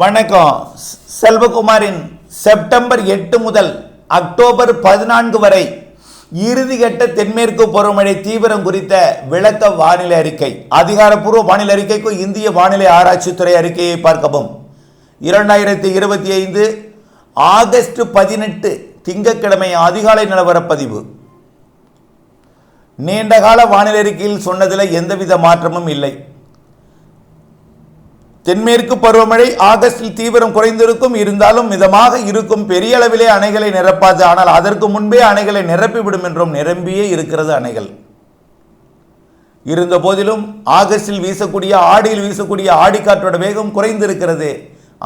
வணக்கம். செல்வகுமாரின் செப்டம்பர் எட்டு முதல் அக்டோபர் பதினான்கு வரை இறுதிக்கட்ட தென்மேற்கு பருவமழை தீவிரம் குறித்த விளக்க வானிலை அறிக்கை அதிகாரப்பூர்வ வானிலை அறிக்கைக்கும் இந்திய வானிலை ஆராய்ச்சித்துறை அறிக்கையை பார்க்கவும். இரண்டாயிரத்தி இருபத்தி ஐந்து ஆகஸ்ட் பதினெட்டு திங்கட்கிழமை அதிகாலை நிலவரப்பதிவு. நீண்டகால வானிலை அறிக்கையில் சொன்னதில் எந்தவித மாற்றமும் இல்லை. தென்மேற்கு பருவமழை ஆகஸ்டில் தீவிரம் குறைந்திருக்கும். இருந்தாலும் மிதமாக இருக்கும். பெரிய அளவிலே அணைகளை நிரப்பாது. ஆனால் அதற்கு முன்பே அணைகளை நிரப்பிவிடும் என்றும் நிரம்பியே இருக்கிறது அணைகள். இருந்த போதிலும் ஆகஸ்டில் வீசக்கூடிய ஆடியில் வீசக்கூடிய ஆடிக்காற்றோட வேகம் குறைந்திருக்கிறது.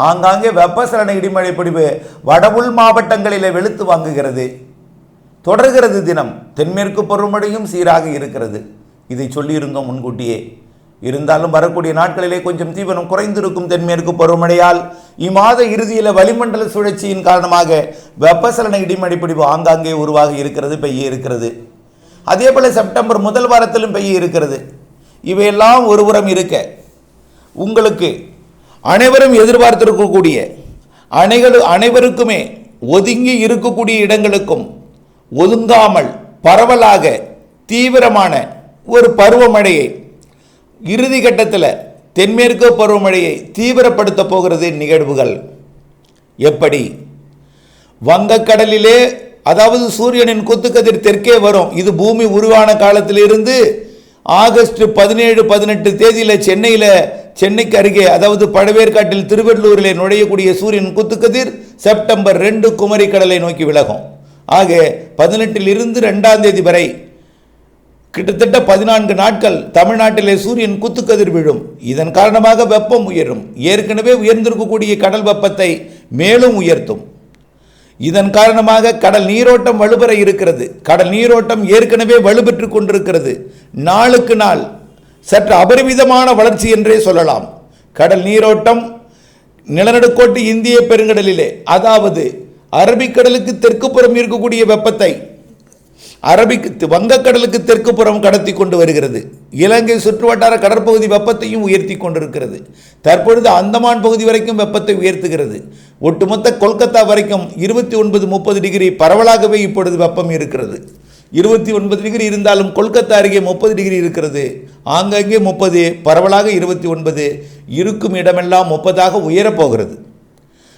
ஆங்காங்கே வெப்பசலன இடிமழை பிடிவு வடவுள் மாவட்டங்களிலே வெளுத்து வாங்குகிறது. தொடர்கிறது தினம். தென்மேற்கு பருவமழையும் சீராக இருக்கிறது. இதை சொல்லியிருந்தோம் முன்கூட்டியே. இருந்தாலும் வரக்கூடிய நாட்களிலே கொஞ்சம் தீவனம் குறைந்திருக்கும் தென்மேற்கு பருவமழையால் இம்மாத இறுதியில் வளிமண்டல சுழற்சியின் காரணமாக வெப்பசலன இடிமழை ஆங்காங்கே உருவாக இருக்கிறது பெய்ய இருக்கிறது. அதே போல செப்டம்பர் முதல் வாரத்திலும் பெய்ய இருக்கிறது. இவையெல்லாம் ஒருபுறம் இருக்க உங்களுக்கு அனைவரும் எதிர்பார்த்திருக்கக்கூடிய அணைகள் அனைவருக்குமே ஒதுங்கி இருக்கக்கூடிய இடங்களுக்கும் ஒதுங்காமல் பரவலாக தீவிரமான ஒரு பருவமழையை இறுதி கட்டத்தில் தென்மேற்கு பருவமழையை தீவிரப்படுத்த போகிறது நிகழ்வுகள். எப்படி? வங்கக்கடலிலே அதாவது சூரியனின் குத்துக்கதிர் தெற்கே வரும். இது பூமி உருவான காலத்திலிருந்து ஆகஸ்ட் பதினேழு பதினெட்டு தேதியில் சென்னையில் சென்னைக்கு அருகே அதாவது பழவேற்காட்டில் திருவள்ளூரில் நுழையக்கூடிய சூரியன் குத்துக்கதிர் செப்டம்பர் ரெண்டு குமரி கடலை நோக்கி விலகும். ஆக பதினெட்டில் இருந்து ரெண்டாம் தேதி வரை கிட்டத்தட்ட பதினான்கு நாட்கள் தமிழ்நாட்டிலே சூரியன் குத்துக்கதிர் விழும். இதன் காரணமாக வெப்பம் உயரும். ஏற்கனவே உயர்ந்திருக்கக்கூடிய கடல் வெப்பத்தை மேலும் உயர்த்தும். இதன் காரணமாக கடல் நீரோட்டம் வலுப்பெற இருக்கிறது. கடல் நீரோட்டம் ஏற்கனவே வலுப்பெற்று கொண்டிருக்கிறது. நாளுக்கு நாள் சற்று அபரிமிதமான வளர்ச்சி என்றே சொல்லலாம். கடல் நீரோட்டம் நிலநடுக்கோட்டு இந்திய பெருங்கடலிலே அதாவது அரபிக்கடலுக்கு தெற்கு புறம் இருக்கக்கூடிய வெப்பத்தை அரபிக் வங்கக்கடலுக்கு தெற்கு புறம் கடத்தி கொண்டு வருகிறது. இலங்கை சுற்றுவட்டார கடற்பகுதி வெப்பத்தையும் உயர்த்தி கொண்டிருக்கிறது. தற்பொழுது அந்தமான் பகுதி வரைக்கும் வெப்பத்தை உயர்த்துகிறது. ஒட்டுமொத்த கொல்கத்தா வரைக்கும் இருபத்தி ஒன்பது முப்பது டிகிரி பரவலாகவே இப்பொழுது வெப்பம் இருக்கிறது. இருபத்தி ஒன்பது டிகிரி இருந்தாலும் கொல்கத்தா அருகே முப்பது டிகிரி இருக்கிறது. ஆங்காங்கே முப்பது பரவலாக இருபத்தி ஒன்பது இருக்கும் இடமெல்லாம் முப்பதாக உயரப்போகிறது.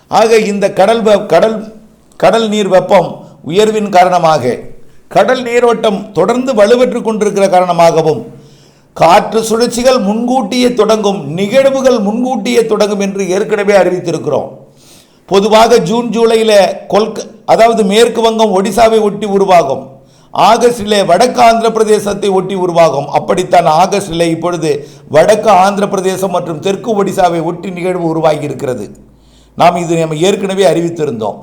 ஆக இந்த கடல் வெ- கடல் கடல் நீர் வெப்பம் உயர்வின் காரணமாக கடல் நீரோட்டம் தொடர்ந்து வலுவற்று கொண்டிருக்கிற காரணமாகவும் காற்று சுழற்சிகள் முன்கூட்டியே தொடங்கும் நிகழ்வுகள் முன்கூட்டியே தொடங்கும் என்று ஏற்கனவே அறிவித்திருக்கிறோம். பொதுவாக ஜூன் ஜூலையில் கொல்க அதாவது மேற்கு வங்கம் ஒடிசாவை ஒட்டி உருவாகும். ஆகஸ்டிலே வடக்கு ஆந்திர பிரதேசத்தை ஒட்டி உருவாகும். அப்படித்தான் ஆகஸ்டிலே இப்பொழுது வடக்கு ஆந்திர பிரதேசம் மற்றும் தெற்கு ஒடிசாவை ஒட்டி நிகழ்வு உருவாகி இருக்கிறது நாம் இது நம்ம ஏற்கனவே அறிவித்திருந்தோம்.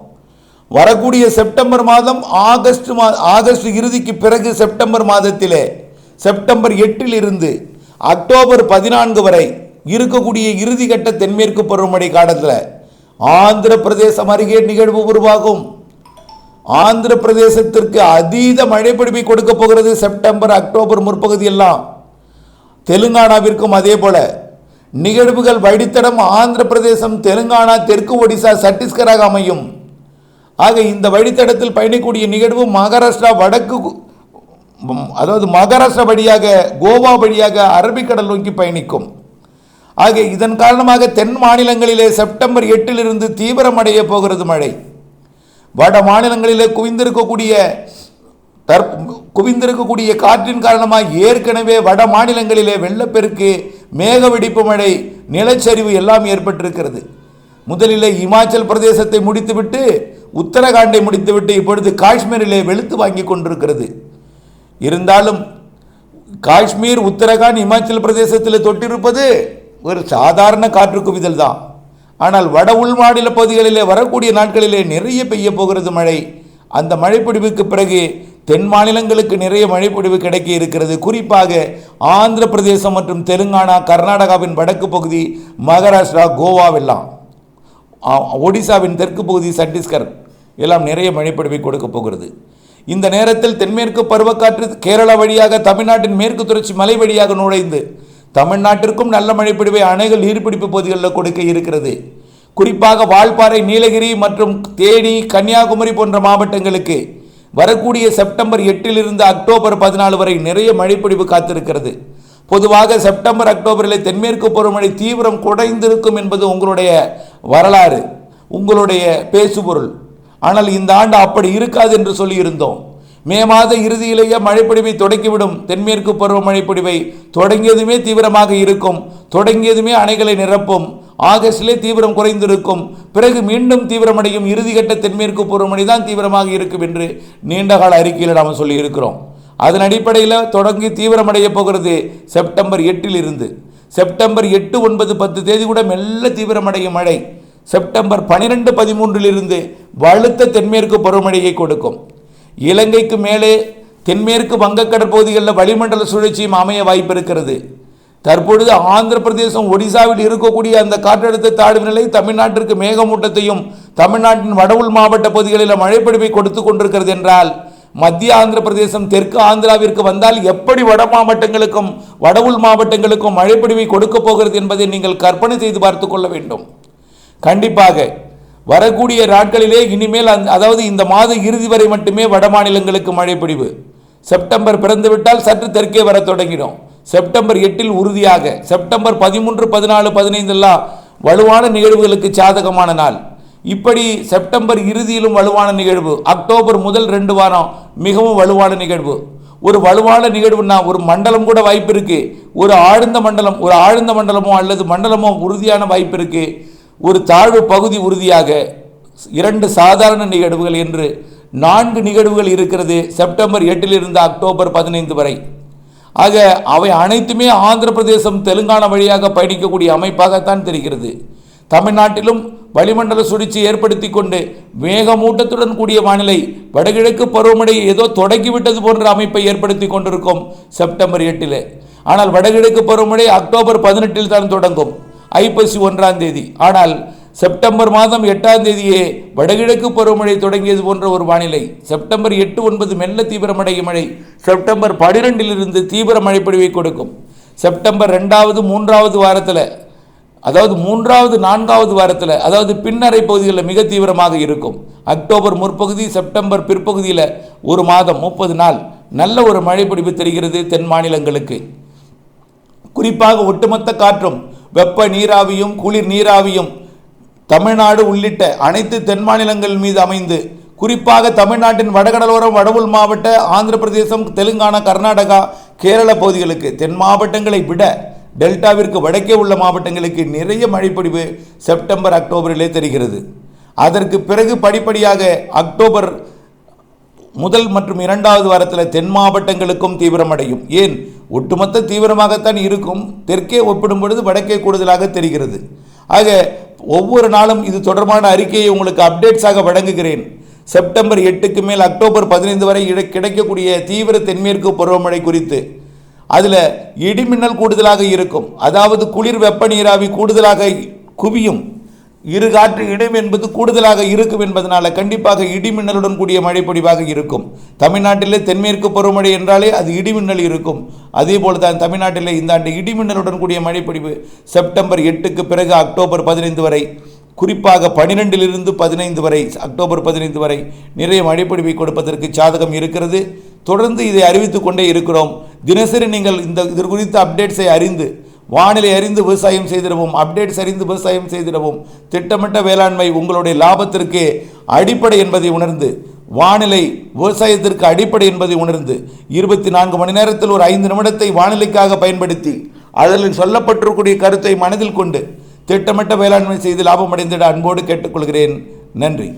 வரக்கூடிய செப்டம்பர் மாதம் ஆகஸ்ட் மா ஆகஸ்ட் இறுதிக்கு பிறகு செப்டம்பர் மாதத்திலே செப்டம்பர் எட்டில் இருந்து அக்டோபர் பதினான்கு வரை இருக்கக்கூடிய இறுதி கட்ட தென்மேற்கு பருவமழை காலத்தில் ஆந்திர பிரதேசம் அருகே நிகழ்வு உருவாகும். ஆந்திர பிரதேசத்திற்கு அதீத மழைப்பிடிப்பை கொடுக்க போகிறது செப்டம்பர் அக்டோபர் முற்பகுதியெல்லாம். தெலுங்கானாவிற்கும் அதே போல. நிகழ்வுகள் வழித்தடம் ஆந்திர பிரதேசம் தெலுங்கானா தெற்கு ஒடிசா சத்தீஸ்கராக அமையும். ஆக இந்த வழித்தடத்தில் பயணிக்கூடிய நிகழ்வு மகாராஷ்டிரா வடக்கு அதாவது மகாராஷ்டிரா வழியாக கோவா வழியாக அரபிக்கடல் நோக்கி பயணிக்கும். ஆக இதன் காரணமாக தென் மாநிலங்களிலே செப்டம்பர் எட்டிலிருந்து தீவிரமடைய போகிறது மழை. வட மாநிலங்களிலே குவிந்திருக்கக்கூடிய தற் குவிந்திருக்கக்கூடிய காற்றின் காரணமாக ஏற்கனவே வட மாநிலங்களிலே வெள்ளப்பெருக்கு மேக வெடிப்பு மழை நிலச்சரிவு எல்லாம் ஏற்பட்டிருக்கிறது. முதலிலே இமாச்சல் பிரதேசத்தை முடித்துவிட்டு உத்தரகாண்டை முடித்துவிட்டு இப்பொழுது காஷ்மீரிலே வெளுத்து வாங்கி கொண்டிருக்கிறது. இருந்தாலும் காஷ்மீர் உத்தரகாண்ட் இமாச்சல் பிரதேசத்தில் தொட்டிருப்பது ஒரு சாதாரண காற்று குவிதல் தான். ஆனால் வட உள் மாநில பகுதிகளிலே வரக்கூடிய நாட்களிலே நிறைய பெய்ய போகிறது மழை. அந்த மழைப்பிடிவுக்கு பிறகு தென் மாநிலங்களுக்கு நிறைய மழைப்பிடிவு கிடைக்க இருக்கிறது. குறிப்பாக ஆந்திர பிரதேசம் மற்றும் தெலுங்கானா கர்நாடகாவின் வடக்கு பகுதி மகாராஷ்டிரா கோவாவெல்லாம் ஒடிசாவின் தெற்கு பகுதி சத்தீஸ்கர். எல்லாம் நிறைய மழைப்பொழிவை கொடுக்க போகிறது. இந்த நேரத்தில் தென்மேற்கு பருவக்காற்று கேரளா வழியாக தமிழ்நாட்டின் மேற்கு தொடர்ச்சி மலை வழியாக நுழைந்து தமிழ்நாட்டிற்கும் நல்ல மழைப்பொழிவை அணைகள் நீர்பிடிப்பு பகுதிகளில் கொடுக்க இருக்கிறது. குறிப்பாக வால்பாறை நீலகிரி மற்றும் தேனி கன்னியாகுமரி போன்ற மாவட்டங்களுக்கு வரக்கூடிய செப்டம்பர் எட்டிலிருந்து அக்டோபர் பதினாலு வரை நிறைய மழைப்பொழிவு காத்திருக்கிறது. பொதுவாக செப்டம்பர் அக்டோபரில் தென்மேற்கு பருவமழை தீவிரம் குறைந்திருக்கும் என்பது உங்களுடைய வரலாறு உங்களுடைய பேசுபொருள். ஆனால் இந்த ஆண்டு அப்படி இருக்காது என்று சொல்லியிருந்தோம். மே மாத இறுதியிலேயே மழைப்பொழிவை தொடக்கிவிடும். தென்மேற்கு பருவ மழைப்பொடிவை தொடங்கியதுமே தீவிரமாக இருக்கும். தொடங்கியதுமே அணைகளை நிரப்பும். ஆகஸ்டிலே தீவிரம் குறைந்திருக்கும். பிறகு மீண்டும் தீவிரமடையும். இறுதிக்கட்ட தென்மேற்கு பருவமழை தான் தீவிரமாக இருக்கும் என்று நீண்டகால அறிக்கையில் நாம் சொல்லியிருக்கிறோம். அதன் அடிப்படையில் தொடங்கி தீவிரமடைய போகிறது செப்டம்பர் எட்டில் இருந்து செப்டம்பர் எட்டு ஒன்பது பத்து தேதி கூட மெல்ல தீவிரமடையும் மழை. செப்டம்பர் பனிரெண்டு பதிமூன்றிலிருந்து வலுத்த தென்மேற்கு பருவமழையை கொடுக்கும். இலங்கைக்கு மேலே தென்மேற்கு வங்கக்கடல் பகுதிகளில் வளிமண்டல சுழற்சியும் அமைய வாய்ப்பு இருக்கிறது தற்பொழுது ஆந்திர பிரதேசம் ஒடிசாவில் இருக்கக்கூடிய அந்த காற்றழுத்த தாழ்வு நிலை தமிழ்நாட்டிற்கு மேகமூட்டத்தையும் தமிழ்நாட்டின் வடவுள் மாவட்ட பகுதிகளில் மழைப்பொழிவை கொடுத்து கொண்டிருக்கிறது என்றால் மத்திய ஆந்திர பிரதேசம் தெற்கு ஆந்திராவிற்கு வந்தால் எப்படி வட மாவட்டங்களுக்கும் வடவுள் மாவட்டங்களுக்கும் மழைப்பொழிவை கொடுக்கப் போகிறது என்பதை நீங்கள் கற்பனை செய்து பார்த்து கொள்ள வேண்டும். கண்டிப்பாக. வரக்கூடிய நாட்களிலே இனிமேல் அந் அதாவது இந்த மாத இறுதி வரை மட்டுமே வட மாநிலங்களுக்கு மழை பிடிவு செப்டம்பர் பிறந்துவிட்டால் சற்று தெற்கே வர தொடங்கிடும். செப்டம்பர் எட்டில் உறுதியாக செப்டம்பர் பதிமூன்று பதினாலு பதினைந்தெல்லாம் வலுவான நிகழ்வுகளுக்கு சாதகமான நாள். இப்படி செப்டம்பர் இறுதியிலும் வலுவான நிகழ்வு அக்டோபர் முதல் ரெண்டு வாரம் மிகவும் வலுவான நிகழ்வு. ஒரு வலுவான நிகழ்வுன்னா ஒரு மண்டலம் கூட வாய்ப்பு இருக்குது ஒரு ஆழ்ந்த மண்டலம் ஒரு ஆழ்ந்த மண்டலமோ அல்லது மண்டலமோ உறுதியான வாய்ப்பு இருக்குது ஒரு தாழ்வு பகுதி உறுதியாக இரண்டு சாதாரண நிகழ்வுகள் என்று நான்கு நிகழ்வுகள் இருக்கிறது செப்டம்பர் எட்டிலிருந்து அக்டோபர் பதினைந்து வரை. ஆக அவை அனைத்துமே ஆந்திர பிரதேசம் தெலுங்கானா வழியாக பயணிக்கக்கூடிய அமைப்பாகத்தான் தெரிகிறது. தமிழ்நாட்டிலும் வளிமண்டல சுழற்சி ஏற்படுத்தி கொண்டு மேகமூட்டத்துடன் கூடிய வானிலை வடகிழக்கு பருவமழை ஏதோ தொடங்கிவிட்டது போன்ற அமைப்பை ஏற்படுத்தி கொண்டிருக்கும் செப்டம்பர் எட்டில். ஆனால் வடகிழக்கு பருவமழை அக்டோபர் பதினெட்டில் தான் தொடங்கும். ஐப்பசி ஒன்றாம் தேதி. ஆனால் செப்டம்பர் மாதம் எட்டாம் தேதியே வடகிழக்கு பருவமழை தொடங்கியது போன்ற ஒரு வானிலை. செப்டம்பர் எட்டு ஒன்பது மெல்ல தீவிரமடையும் மழை. செப்டம்பர் பனிரெண்டிலிருந்து தீவிர மழைப்பொழிவை கொடுக்கும். செப்டம்பர் ரெண்டாவது மூன்றாவது வாரத்தில் அதாவது மூன்றாவது நான்காவது வாரத்தில் அதாவது பின்னரை பகுதிகளில் மிக தீவிரமாக இருக்கும். அக்டோபர் முற்பகுதி செப்டம்பர் பிற்பகுதியில் ஒரு மாதம் முப்பது நாள் நல்ல ஒரு மழைப்பிடிப்பு தெரிகிறது தென் மாநிலங்களுக்கு. குறிப்பாக ஒட்டுமொத்த காற்றும் வெப்ப நீராவியும் குளிர் நீராவியும் தமிழ்நாடு உள்ளிட்ட அனைத்து தென் மாநிலங்கள் மீது அமைந்து குறிப்பாக தமிழ்நாட்டின் வடகடலோரம் வடவுள் மாவட்ட ஆந்திர பிரதேசம் தெலுங்கானா கர்நாடகா கேரள பகுதிகளுக்கு தென் மாவட்டங்களை விட டெல்டாவிற்கு வடக்கே உள்ள மாவட்டங்களுக்கு நிறைய மழைப்பொழிவு செப்டம்பர் அக்டோபரிலே தெரிகிறது. அதற்கு பிறகு படிப்படியாக அக்டோபர் முதல் மற்றும் இரண்டாவது வாரத்தில் தென் மாவட்டங்களுக்கும் தீவிரமடையும். ஏன்? ஒட்டுமொத்த தீவிரமாகத்தான் இருக்கும். தெற்கே ஒப்பிடும் பொழுது வடக்கே கூடுதலாக தெரிகிறது. ஆக ஒவ்வொரு நாளும் இது தொடர்பான அறிக்கையை உங்களுக்கு அப்டேட்ஸாக வழங்குகிறேன். செப்டம்பர் எட்டுக்கு மேல் அக்டோபர் பதினைந்து வரை இட- கிடைக்கக்கூடிய தீவிர தென்மேற்கு பருவமழை குறித்து. அதில் இடிமின்னல் கூடுதலாக இருக்கும். அதாவது குளிர் வெப்ப நீராவி கூடுதலாக குவியும். இரு காற்று இடம் என்பது கூடுதலாக இருக்கும் என்பதனால் கண்டிப்பாக இடிமின்னலுடன் கூடிய மழை பொழிவாக இருக்கும். தமிழ்நாட்டிலே தென்மேற்கு பருவமழை என்றாலே அது இடிமின்னல் இருக்கும். அதே போல தான் தமிழ்நாட்டிலே இந்த ஆண்டு இடிமின்னலுடன் கூடிய மழைப்பொழிவு செப்டம்பர் எட்டுக்கு பிறகு அக்டோபர் பதினைந்து வரை. குறிப்பாக பனிரெண்டிலிருந்து பதினைந்து வரை அக்டோபர் பதினைந்து வரை நிறைய மழைப்பொழிவை கொடுப்பதற்கு சாதகம் இருக்கிறது. தொடர்ந்து இதை அறிவித்துக் கொண்டே இருக்கிறோம். தினசரி நீங்கள் இந்த இது குறித்த அப்டேட்ஸை அறிந்து வானிலை அறிந்து விவசாயம் செய்திடவும் அப்டேட்ஸ் அறிந்து விவசாயம் செய்திடவும் திட்டமிட்ட வேளாண்மை உங்களுடைய லாபத்திற்கு அடிப்படை என்பதை உணர்ந்து வானிலை விவசாயத்திற்கு அடிப்படை என்பதை உணர்ந்து இருபத்தி நான்கு மணி நேரத்தில் ஒரு ஐந்து நிமிடத்தை வானிலைக்காக பயன்படுத்தி அதில் சொல்லப்பட்டிருக்கக்கூடிய கருத்தை மனதில் கொண்டு திட்டமிட்ட வேளாண்மை செய்து லாபம் அடைந்திட அன்போடு கேட்டுக்கொள்கிறேன். நன்றி.